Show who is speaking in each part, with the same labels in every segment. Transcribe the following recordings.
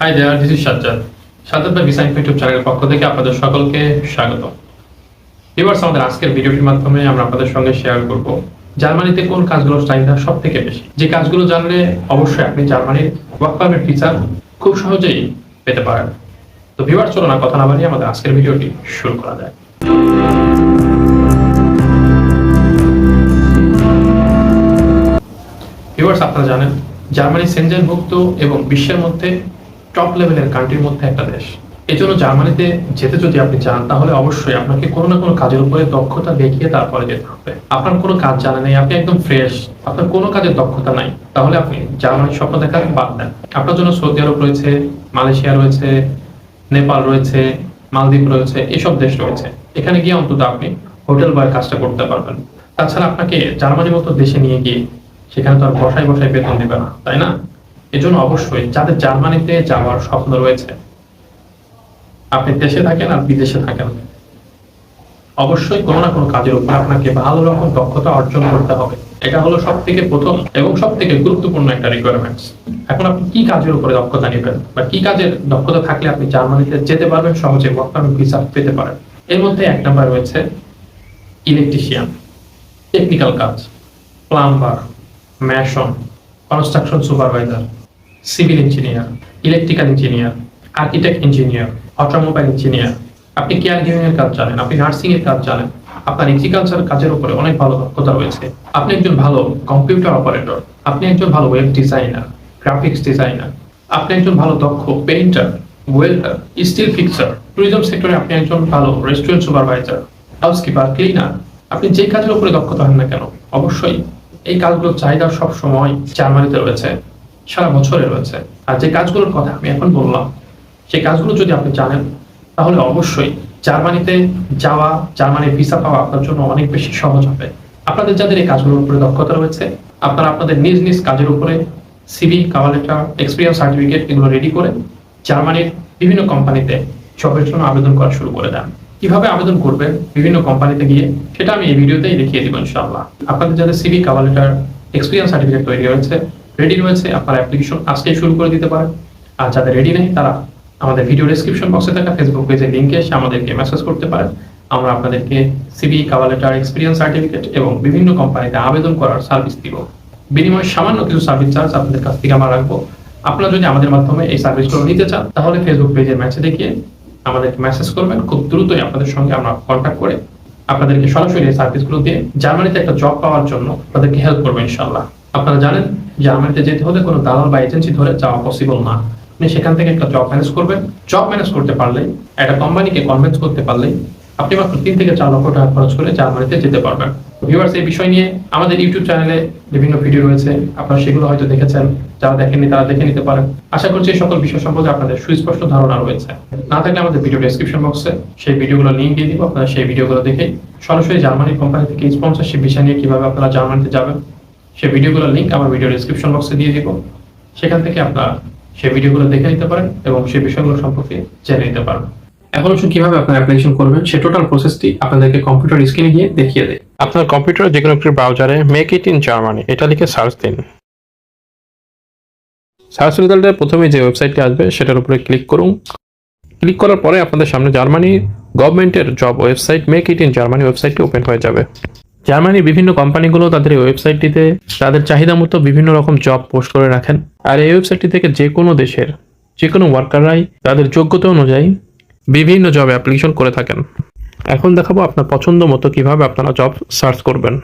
Speaker 1: Hi there this is Sajjad Sajjad বা visa info YouTube চ্যানেলের পক্ষ থেকে আপনাদের সকলকে স্বাগত। ভিউয়ার্স আমাদের আজকের ভিডিওটির মাধ্যমে আমরা আপনাদের সঙ্গে শেয়ার করব জার্মানিতে কোন কাজগুলোর চাহিদা সব থেকে বেশি। যে কাজগুলো জানলে অবশ্যই আপনি জার্মানির ওয়ার্ক পারমিট ভিসা খুব সহজেই পেতে পারেন। তো ভিউয়ার্স চলো না কথা না বানিয়ে আমাদের আজকের ভিডিওটি শুরু করা যায় ভিউয়ার্স আপনারা জানেন, জার্মানি সেনজেনভুক্ত এবং বিশ্বের মধ্যে টপ লেভেলের কান্ট্রির মধ্যে একটা দেশ। এজন্য জার্মানিতে যেতে যদি আপনি চান, তাহলে অবশ্যই আপনাকে কোনো না কোনো কাজের উপরে দক্ষতা দেখিয়ে তারপরে যেতে হবে। আপনার কোনো কাজ জানা নেই, আপনি একদম ফ্রেশ আপনার কোনো কাজের দক্ষতা নাই, তাহলে আপনি জার্মানির স্বপ্ন দেখার বাদ দেন। আপনার জন্য সৌদি আরব রয়েছে, মালয়েশিয়া রয়েছে, নেপাল রয়েছে, মালদ্বীপ রয়েছে, এসব দেশ রয়েছে। এখানে গিয়ে অন্তত আপনি হোটেল বয় কাজটা করতে পারবেন। তাছাড়া আপনাকে জার্মানির মতো দেশে নিয়ে গিয়ে সেখানে তো আর বসায় বসায় বেতন দেবে না, তাই না? এজন্য অবশ্যই যাদের জার্মানিতে যাওয়ার স্বপ্ন রয়েছে, আপনি দেশে থাকেন আর বিদেশে থাকেন। অবশ্যই কোনো না কোনো কাজের উপর আপনাকে ভালো রকম দক্ষতা অর্জন করতে হবে। এটা হলো সব থেকে প্রথম এবং সব থেকে গুরুত্বপূর্ণ একটা রিকোয়ারমেন্টস এখন আপনি কি কাজের উপরে দক্ষতা নেবেন বা কি কাজের দক্ষতা থাকলে আপনি জার্মানিতে যেতে পারবেন, সহজে ওয়ার্ক ভিসা পেতে পারেন। এর মধ্যে এক নাম্বার রয়েছে ইলেকট্রিশিয়ান টেকনিক্যাল কাজ plumber mason construction supervisor civil engineer, electrical engineer, architect engineer, automobile engineer. আপনি কেয়ার গিভিং এর কাজ জানেন? আপনি নার্সিং এর কাজ জানেন? আপনার এগ্রিকালচার কাজের উপরে অনেক ভালো দক্ষতা রয়েছে। আপনি একজন ভালো কম্পিউটার অপারেটর আপনি একজন ভালো ওয়েব ডিজাইনার গ্রাফিক্স ডিজাইনার আপনি একজন ভালো দক্ষ painter welder steel fixer tourism সেক্টরে আপনি একজন ভালো রেস্টুরেন্ট সুপারভাইজার হাউসকিপার ক্লিনার আপনি যে কাজের উপরে দক্ষতা হন না কেন, অবশ্যই এই কাজগুলোর চাহিদা সব সময় জার্মানিতে রয়েছে। সারা বছরে রয়েছে আর যে কাজগুলোর কথা আমি এখন বললাম, সেই কাজগুলো যদি আপনি জানেন, তাহলে অবশ্যই জার্মানিতে যাওয়া, জার্মানির ভিসা পাওয়া আপনার জন্য অনেক বেশি সহজ হবে। আপনাদের যাদের এই কাজগুলোর উপরে দক্ষতা রয়েছে, আপনারা আপনাদের নিজ নিজ কাজের উপরে CV cover letter experience certificate এগুলো রেডি করে জার্মানির বিভিন্ন কোম্পানিতে জবের জন্য আবেদন করা শুরু করে দেন। কীভাবে আবেদন করবেন, বিভিন্ন কোম্পানিতে গিয়ে, সেটা আমি এই ভিডিওতেই দেখিয়ে দিব ইনশাআল্লাহ। আপনাদের যাদের CV cover letter experience certificate তৈরি হয়েছে রেডি রয়েছে, আপনারা অ্যাপ্লিকেশন আজকেই শুরু করে দিতে পারেন। আর যাদের রেডি নেই, তারা আমাদের ভিডিও ডেসক্রিপশন বক্সে থাকা ফেসবুক পেজের লিঙ্কে এসে আমাদেরকে মেসেজ করতে পারেন। আমরা আপনাদেরকে CV cover letter experience certificate এবং বিভিন্ন কোম্পানিতে আবেদন করার সার্ভিস দিব। বিনিময়ে সামান্য কিছু সার্ভিস চার্জ আপনাদের কাছ থেকে আমরা রাখব। আপনারা যদি আমাদের মাধ্যমে এই সার্ভিসগুলো নিতে চান, তাহলে ফেসবুক পেজের ম্যাচে দেখিয়ে আমাদেরকে মেসেজ করবেন। খুব দ্রুতই আপনাদের সঙ্গে আমরা কন্ট্যাক্ট করে আপনাদেরকে সরাসরি এই সার্ভিসগুলো দিয়ে জার্মানিতে একটা জব পাওয়ার জন্য আপনাদেরকে হেল্প করব ইনশাল্লাহ আপনারা জানেন জার্মানিতে যেতে হলে কোনো দালাল বা এজেন্সি ধরে যাওয়া পসিবল না। আপনি সেখান থেকে একটা জব ম্যানেজ করবেন। জব ম্যানেজ করতে পারলে, একটা কোম্পানিকে কনভিন্স করতে পারলে, আপনি মাত্র তিন থেকে চার লক্ষ টাকা খরচ করে জার্মানিতে যেতে পারবেন। ভিউয়ার্স এই বিষয় নিয়ে আমাদের ইউটিউব চ্যানেলে বিভিন্ন ভিডিও রয়েছে। আপনারা সেগুলো হয়তো দেখেছেন। যারা দেখেননি, তারা দেখে নিতে পারেন। আশা করছি এই সকল বিষয় সম্পর্কে আপনাদের সুস্পষ্ট ধারণা রয়েছে। না থাকলে আমাদের ভিডিও ডেসক্রিপশন বক্সে সেই ভিডিওগুলো লিঙ্ক দিয়ে দিব। আপনারা সেই ভিডিওগুলো দেখে সরাসরি জার্মানি কোম্পানি থেকে স্পন্সরশিপ বিষয় নিয়ে কীভাবে আপনারা জার্মানিতে যাবেন সেই ভিডিওগুলোর লিঙ্ক আমার ভিডিও ডেসক্রিপশন বক্সে দিয়ে দিব। সেখান থেকে আপনারা সেই ভিডিওগুলো দেখে নিতে পারেন এবং সেই বিষয়গুলো সম্পর্কে জেনে নিতে পারেন এখন হচ্ছে কীভাবে আপনার অ্যাপ্লিকেশন করবেন, সে টোটাল প্রসেসটি আপনাদেরকে কম্পিউটার স্ক্রিনে গিয়ে দেখিয়ে দেয়। আপনার কম্পিউটার যে কোনো একটি ব্রাউজারে মেক ইট ইন জার্মানি এটা লিখে সার্চ দিন। সার্চ রেজাল্টে প্রথমে যে ওয়েবসাইটটি আসবে, সেটার উপরে ক্লিক করুন। ক্লিক করার পরে আপনাদের সামনে জার্মানি গভর্নমেন্টের job website make it in Germany ওয়েবসাইটটি ওপেন হয়ে যাবে। জার্মানির বিভিন্ন কোম্পানিগুলো তাদের এই ওয়েবসাইটটিতে তাদের চাহিদা মতো বিভিন্ন রকম জব পোস্ট করে রাখেন। আর এই ওয়েবসাইটটি থেকে যে কোনো দেশের যে কোনো ওয়ার্কাররাই তাদের যোগ্যতা অনুযায়ী বিভিন্ন জব অ্যাপ্লিকেশন করে থাকেন। এখন দেখাবো আপনার পছন্দ মতো কীভাবে আপনারা জব সার্চ করবেন।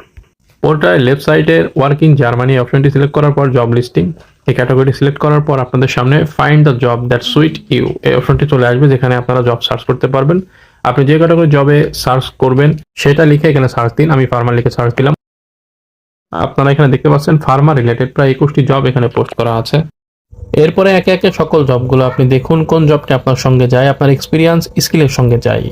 Speaker 1: পোর্টায় লেফট সাইডের ওয়ার্কিং জার্মানি অপশনটি সিলেক্ট করার পর জব লিস্টিং এই ক্যাটাগরি সিলেক্ট করার পর আপনাদের সামনে find the job that suit you এই অপশনটি চলে আসবে যেখানে আপনারা জব সার্চ করতে পারবেন। আপনি যে ক্যাটাগরি জবে সার্চ করবেন, সেটা লিখে এখানে সার্চ দিন, আমি ফার্মার লিখে সার্চ দিলাম। আপনারা এখানে দেখতে পাচ্ছেন ফার্মার রিলেটেড প্রায় একুশটি জব এখানে পোস্ট করা আছে। এরপরে একে একে সকল জবগুলো আপনি দেখুন, কোন জবটি আপনার সঙ্গে যায়, আপনার এক্সপিরিয়েন্স স্কিলের সঙ্গে যায়।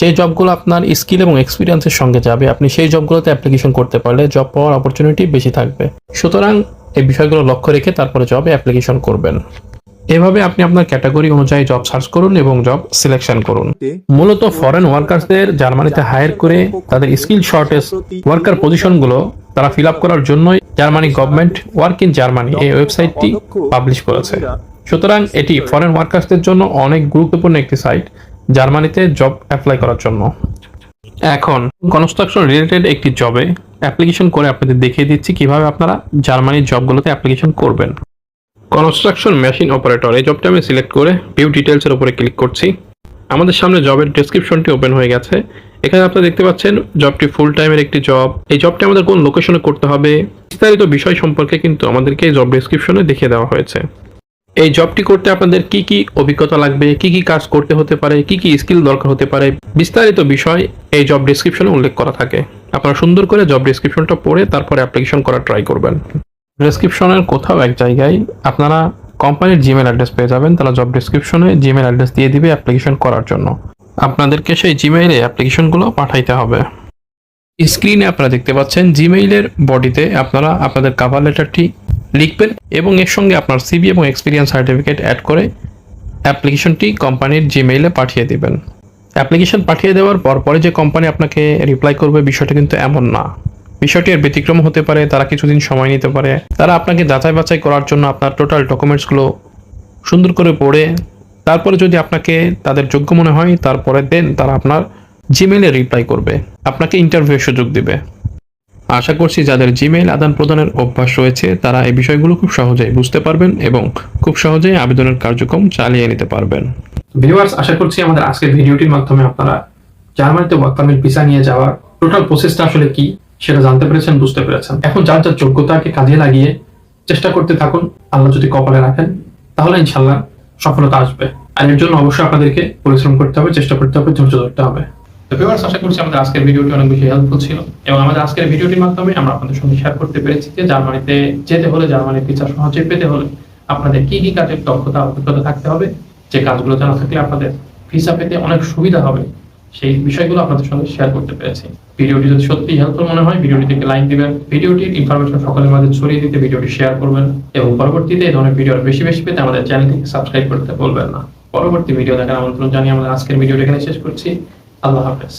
Speaker 1: যে জবগুলো আপনার স্কিল এবং এক্সপিরিয়েন্সের সঙ্গে যাবে, আপনি সেই জবগুলোতে অ্যাপ্লিকেশন করতে পারলে জব পাওয়ার অপরচুনিটি বেশি থাকবে। সুতরাং এই বিষয়গুলো লক্ষ্য রেখে তারপরে জবে অ্যাপ্লিকেশন করবেন। এভাবে আপনি আপনার ক্যাটাগরি অনুযায়ী জব সার্চ করুন এবং জব সিলেকশন করুন। মূলত ফরেন ওয়ার্কারদের জার্মানিতে হায়ার করে তাদের স্কিল শর্টেজ ওয়ার্কার পজিশনগুলো তারা ফিল আপ করার জন্যই Germany government work in Germany এই ওয়েবসাইটটি পাবলিশ করেছে। সুতরাং এটি ফরেন ওয়ার্কার্সদের জন্য অনেক গুরুত্বপূর্ণ একটি সাইট জার্মানিতে জব অ্যাপ্লাই করার জন্য। এখন কনস্ট্রাকশন রিলেটেড একটি জবে অ্যাপ্লিকেশন করে আপনাদের দেখিয়ে দিচ্ছি কীভাবে আপনারা জার্মানির জবগুলোতে অ্যাপ্লিকেশন করবেন। কনস্ট্রাকশন মেশিন অপারেটর এই জবটা আমি সিলেক্ট করে ভিউ ডিটেলসের উপরে ক্লিক করছি। আমাদের সামনে জবের ডেসক্রিপশনটি ওপেন হয়ে গেছে। এখানে আপনারা দেখতে পাচ্ছেন জবটি ফুল টাইমের একটি জব এই জবটি আমাদের কোন লোকেশনে করতে হবে? বিস্তারিত বিষয় সম্পর্কে কিন্তু আমাদেরকে এই জব ডেসক্রিপশনে দেখিয়ে দেওয়া হয়েছে। এই জবটি করতে আপনাদের কি কি অভিজ্ঞতা লাগবে? কি কি কাজ করতে হতে পারে? কি কি স্কিল দরকার হতে পারে? বিস্তারিত বিষয় এই জব ডেসক্রিপশনে উল্লেখ করা থাকে। আপনারা সুন্দর করে জব ডেসক্রিপশনটা পড়ে তারপরে অ্যাপ্লিকেশন করার ট্রাই করবেন। ডেসক্রিপশনের কোথাও এক জায়গায় আপনারা কোম্পানির জিমেল অ্যাড্রেস পেয়ে যাবেন। তারা জব ডেসক্রিপশনে জিমেল অ্যাড্রেস দিয়ে দিবে অ্যাপ্লিকেশন করার জন্য। আপনাদেরকে সেই জিমেইলে অ্যাপ্লিকেশনগুলো পাঠাইতে হবে। স্ক্রিনে আপনারা দেখতে পাচ্ছেন জিমেইলের বডিতে আপনারা আপনাদের কাভার লেটারটি লিখবেন এবং এর সঙ্গে আপনার সিবি এবং এক্সপিরিয়েন্স সার্টিফিকেট অ্যাড করে অ্যাপ্লিকেশনটি কোম্পানির জিমেইলে পাঠিয়ে দিবেন। অ্যাপ্লিকেশন পাঠিয়ে দেওয়ার পর পরে যে কোম্পানি আপনাকে রিপ্লাই করবে বিষয়টা কিন্তু এমন না। বিষয়টি এর ব্যতিক্রম হতে পারে, তারা কিছুদিন সময় নিতে পারে। তারা আপনাকে যাচাই বাছাই করার জন্য আপনার টোটাল ডকুমেন্টসগুলো সুন্দর করে পড়ে, তারপরে যদি আপনাকে তাদের যোগ্য মনে হয়, তারপরে দেন তারা আপনার জিমেইলে রিপ্লাই করবে। আপনাকে ইন্টারভিউ সুযোগ দিবে। আশা করছি যাদের জিমেইল আদান প্রদানের অভ্যাস রয়েছে, তারা এই বিষয়গুলো খুব সহজেই বুঝতে পারবেন এবং খুব সহজেই আবেদনের কার্যক্রম চালিয়ে নিতে পারবেন। ভিউয়ার্স আশা করছি আমাদের আজকের ভিডিওটির মাধ্যমে আপনারা জার্মানিতে ওয়ার্ক পারমিট ভিসা নিয়ে যাওয়ার টোটাল প্রসেসটা আসলে কি? সেটা জানতে পেরেছেন, বুঝতে পেরেছেন। এখন যার যার যোগ্যতাকে কাজে লাগিয়ে চেষ্টা করতে থাকুন, আল্লাহ যদি কপালে রাখেন, তাহলে ইনশাল্লাহ সফলতা আসবে। আর এর জন্য অবশ্যই আপনাদেরকে পরিশ্রম করতে হবে, চেষ্টা করতে হবে, ধৈর্য ধরতে হবে। ভিউয়ার্স আশা করছি আমাদের আজকের ভিডিওটি অনেক বেশি হেল্পফুল ছিল। এবং আমাদের আজকের ভিডিওটির মাধ্যমে আমরা আপনাদের সঙ্গে শেয়ার করতে পেরেছি যে জার্মানিতে যেতে হলে, জার্মানির ভিসা সহজে পেতে হলে আপনাদের কি কি কাজের দক্ষতা, অভিজ্ঞতা থাকতে হবে, যে কাজগুলো জানা থাকলে আপনাদের ভিসা পেতে অনেক সুবিধা হবে। সেই বিষয়গুলো আপনাদের সঙ্গে শেয়ার করতে পেরেছি। ভিডিওটি যদি সত্যি হেল্পফুল মনে হয় ভিডিওটিতে একটি লাইক দিবেন। ভিডিওটির ইনফরমেশন সকলের মাঝে ছড়িয়ে দিতে ভিডিওটি শেয়ার করবেন এবং পরবর্তীতে এই ধরনের ভিডিও বেশি বেশি পেতে আমাদের চ্যানেলটিকে সাবস্ক্রাইব করতে বলবেন না। পরবর্তী ভিডিও দেখার আমন্ত্রণ জানিয়ে আমাদের আজকের ভিডিওটি এখানে শেষ করছি। আল্লাহ হাফেজ।